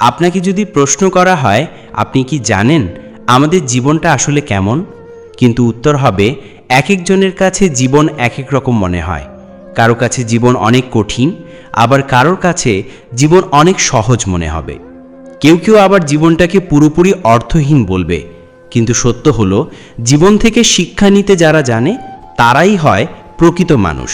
আপনাকে যদি প্রশ্ন করা হয়, আপনি কি জানেন আমাদের জীবনটা আসলে কেমন? কিন্তু উত্তর হবে এক একজনের কাছে জীবন এক এক রকম মনে হয়। কারও কাছে জীবন অনেক কঠিন, আবার কারোর কাছে জীবন অনেক সহজ মনে হবে। কেউ কেউ আবার জীবনটাকে পুরোপুরি অর্থহীন বলবে। কিন্তু সত্য হলো, জীবন থেকে শিক্ষা নিতে যারা জানে, তারাই হয় প্রকৃত মানুষ।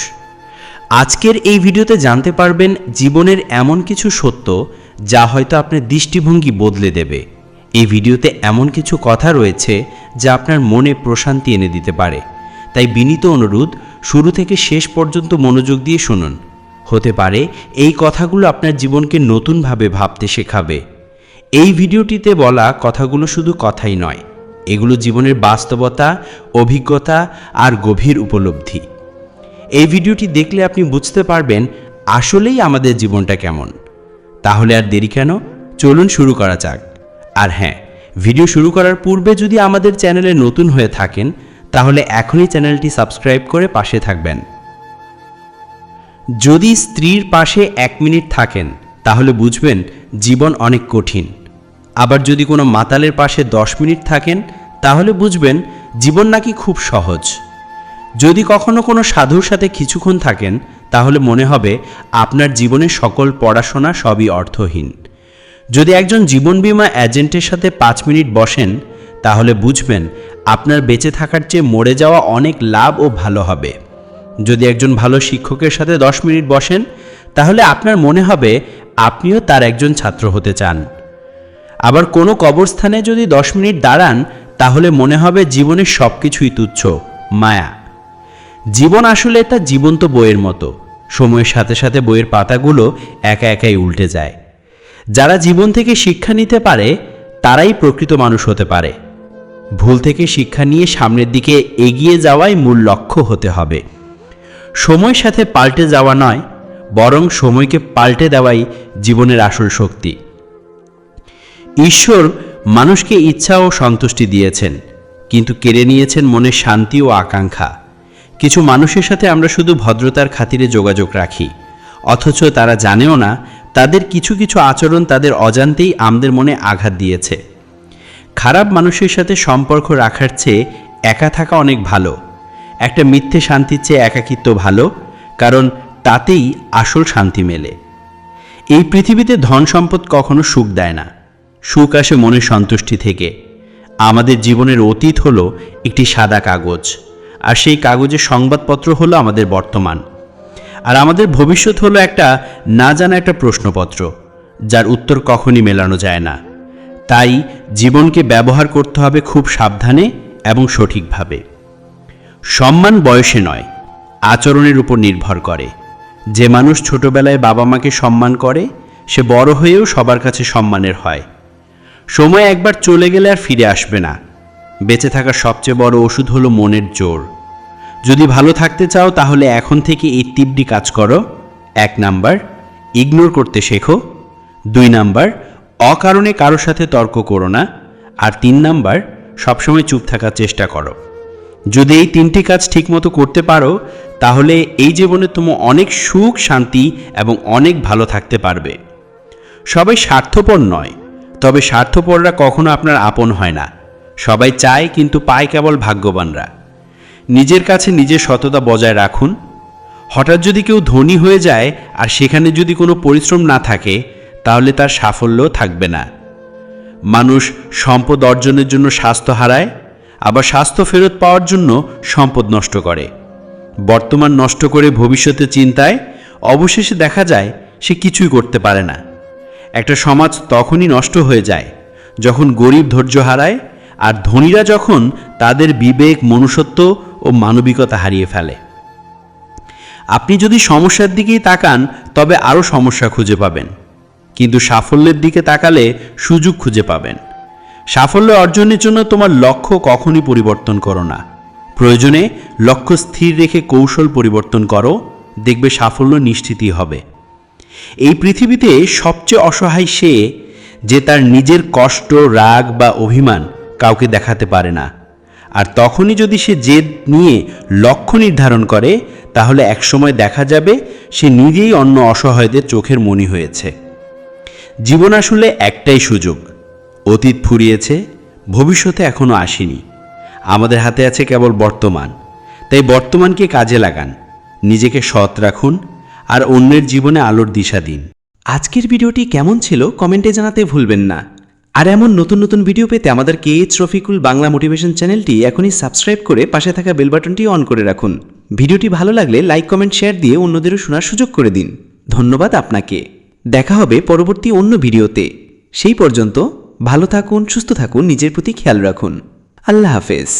আজকের এই ভিডিওতে জানতে পারবেন, জীবনের এমন কিছু সত্য যা হয়তো আপনার দৃষ্টিভঙ্গি বদলে দেবে। এই ভিডিওতে এমন কিছু কথা রয়েছে যা আপনার মনে প্রশান্তি এনে দিতে পারে। তাই বিনীত অনুরোধ, শুরু থেকে শেষ পর্যন্ত মনোযোগ দিয়ে শুনুন। হতে পারে এই কথাগুলো আপনার জীবনকে নতুনভাবে ভাবতে শেখাবে। এই ভিডিওটিতে বলা কথাগুলো শুধু কথাই নয়। এগুলো জীবনের বাস্তবতা, অভিজ্ঞতা আর গভীর উপলব্ধি। এই ভিডিওটি দেখলে আপনি বুঝতে পারবেন আসলেই আমাদের জীবনটা কেমন। তাহলে আর দেরি কেন? চলুন শুরু করা যাক। আর হ্যাঁ ভিডিও শুরু করার পূর্বে যদি আমাদের চ্যানেলে নতুন হয়ে থাকেন, তাহলে এখনই চ্যানেলটি সাবস্ক্রাইব করে পাশে থাকবেন। যদি স্ত্রীর পাশে এক মিনিট থাকেন, তাহলে বুঝবেন জীবন অনেক কঠিন। আবার যদি কোনো মাতালের পাশে দশ মিনিট থাকেন, তাহলে বুঝবেন জীবন নাকি খুব সহজ। যদি কখনো কোনো সাধুর সাথে কিছুক্ষণ থাকেন তাহলে মনে হবে আপনার জীবনের সকল পড়াশোনা সবই অর্থহীন। যদি একজন জীবন বীমা এজেন্টের সাথে পাঁচ মিনিট বসেন, তাহলে বুঝবেন আপনার বেঁচে থাকার চেয়ে মরে যাওয়া অনেক লাভ ও ভালো হবে। যদি একজন ভালো শিক্ষকের সাথে দশ মিনিট বসেন, তাহলে আপনার মনে হবে আপনিও তার একজন ছাত্র হতে চান। আবার কোনো কবরস্থানে যদি দশ মিনিট দাঁড়ান, তাহলে মনে হবে জীবনের সব কিছুই তুচ্ছ, মায়া। জীবন আসলে তা জীবন্ত বইয়ের মতো। সময়ের সাথে সাথে বইয়ের পাতাগুলো একা একাই উল্টে যায়। যারা জীবন থেকে শিক্ষা নিতে পারে, তারাই প্রকৃত মানুষ হতে পারে। ভুল থেকে শিক্ষা নিয়ে সামনের দিকে এগিয়ে যাওয়াই মূল লক্ষ্য হতে হবে। সময়ের সাথে পাল্টে যাওয়া নয়, বরং সময়কে পাল্টে দেওয়াই জীবনের আসল শক্তি। ঈশ্বর মানুষকে ইচ্ছা ও সন্তুষ্টি দিয়েছেন, কিন্তু কেড়ে নিয়েছেন মনের শান্তি ও আকাঙ্ক্ষা। কিছু মানুষের সাথে আমরা শুধু ভদ্রতার খাতিরে যোগাযোগ রাখি। অথচ তারা জানেও না, তাদের কিছু কিছু আচরণ তাদের অজান্তেই আমাদের মনে আঘাত দিয়েছে। খারাপ মানুষের সাথে সম্পর্ক রাখার চেয়ে একা থাকা অনেক ভালো। একটা মিথ্যে শান্তির চেয়ে একাকিত্ব ভালো, কারণ তাতেই আসল শান্তি মেলে। এই পৃথিবীতে ধন সম্পদ কখনো সুখ দেয় না। সুখ আসে মনের সন্তুষ্টি থেকে। আমাদের জীবনের অতীত হলো একটি সাদা কাগজ। আর সেই কাগজের সংবাদপত্র হলো আমাদের বর্তমান। আর আমাদের ভবিষ্যৎ হলো একটা না জানা একটা প্রশ্নপত্র, যার উত্তর কখনই মেলানো যায় না। তাই জীবনকে ব্যবহার করতে হবে খুব সাবধানে এবং সঠিকভাবে। সম্মান বয়সে নয়, আচরণের উপর নির্ভর করে। যে মানুষ ছোটবেলায় বাবা মাকে সম্মান করে, সে বড় হয়েও সবার কাছে সম্মানের হয়। সময় একবার চলে গেলে আর ফিরে আসবে না। বেঁচে থাকার সবচেয়ে বড় ওষুধ হলো মনের জোর। যদি ভালো থাকতে চাও, তাহলে এখন থেকে এই টিপটি কাজ করো। এক নাম্বার ইগনোর করতে শেখো। দুই নাম্বার, অকারণে কারোর সাথে তর্ক করো না। আর তিন নাম্বার, সবসময় চুপ থাকার চেষ্টা করো। যদি এই তিনটি কাজ ঠিকমতো করতে পারো, তাহলে এই জীবনে তুমি অনেক সুখ, শান্তি এবং অনেক ভালো থাকতে পারবে। সবাই স্বার্থপর নয়, তবে স্বার্থপররা কখনো আপনার আপন হয় না। সবাই চায়, কিন্তু পায় কেবল ভাগ্যবানরা। নিজের কাছে নিজের সততা বজায় রাখুন। হঠাৎ যদি কেউ ধনী হয়ে যায় আর সেখানে যদি কোনো পরিশ্রম না থাকে, তাহলে তার সাফল্য থাকবে না। মানুষ সম্পদ অর্জনের জন্য স্বাস্থ্য হারায়, আবার স্বাস্থ্য ফেরত পাওয়ার জন্য সম্পদ নষ্ট করে। বর্তমান নষ্ট করে ভবিষ্যতে চিন্তায় অবশেষে দেখা যায় সে কিছুই করতে পারে না। একটা সমাজ তখনই নষ্ট হয়ে যায় যখন গরিব ধৈর্য হারায়, আর ধনীরা যখন তাদের বিবেক, মনুষ্যত্ব ও মানবিকতা হারিয়ে ফেলে। আপনি যদি সমস্যার দিকেই তাকান, তবে আরও সমস্যা খুঁজে পাবেন। কিন্তু সাফল্যের দিকে তাকালে সুযোগ খুঁজে পাবেন। সাফল্য অর্জনের জন্য তোমার লক্ষ্য কখনই পরিবর্তন করো না। প্রয়োজনে লক্ষ্য স্থির রেখে কৌশল পরিবর্তন করো, দেখবে সাফল্য নিশ্চিতই হবে। এই পৃথিবীতে সবচেয়ে অসহায় সে যে তার নিজের কষ্ট, রাগ বা অভিমান কাউকে দেখাতে পারে না। আর তখনই যদি সে জেদ নিয়ে লক্ষ্য নির্ধারণ করে, তাহলে একসময় দেখা যাবে সে নিজেই অন্য অসহায়দের চোখের মনি হয়েছে। জীবন আসলে একটাই সুযোগ। অতীত ফুরিয়েছে, ভবিষ্যতে এখনও আসেনি। আমাদের হাতে আছে কেবল বর্তমান। তাই বর্তমানকে কাজে লাগান। নিজেকে সৎ রাখুন আর অন্যের জীবনে আলোর দিশা দিন। আজকের ভিডিওটি কেমন ছিল, কমেন্টে জানাতে ভুলবেন না। আর এমন নতুন নতুন ভিডিও পেতে আমাদের K H Rafiqul Bangla motivation চ্যানেলটি এখনই সাবস্ক্রাইব করে পাশে থাকা বেল বাটনটি অন করে রাখুন। ভিডিওটি ভালো লাগলে লাইক কমেন্ট শেয়ার দিয়ে অন্যদেরও শোনার সুযোগ করে দিন। ধন্যবাদ আপনাকে। দেখা হবে পরবর্তী অন্য ভিডিওতে। সেই পর্যন্ত ভালো থাকুন, সুস্থ থাকুন, নিজের প্রতি খেয়াল রাখুন। আল্লাহ হাফেজ।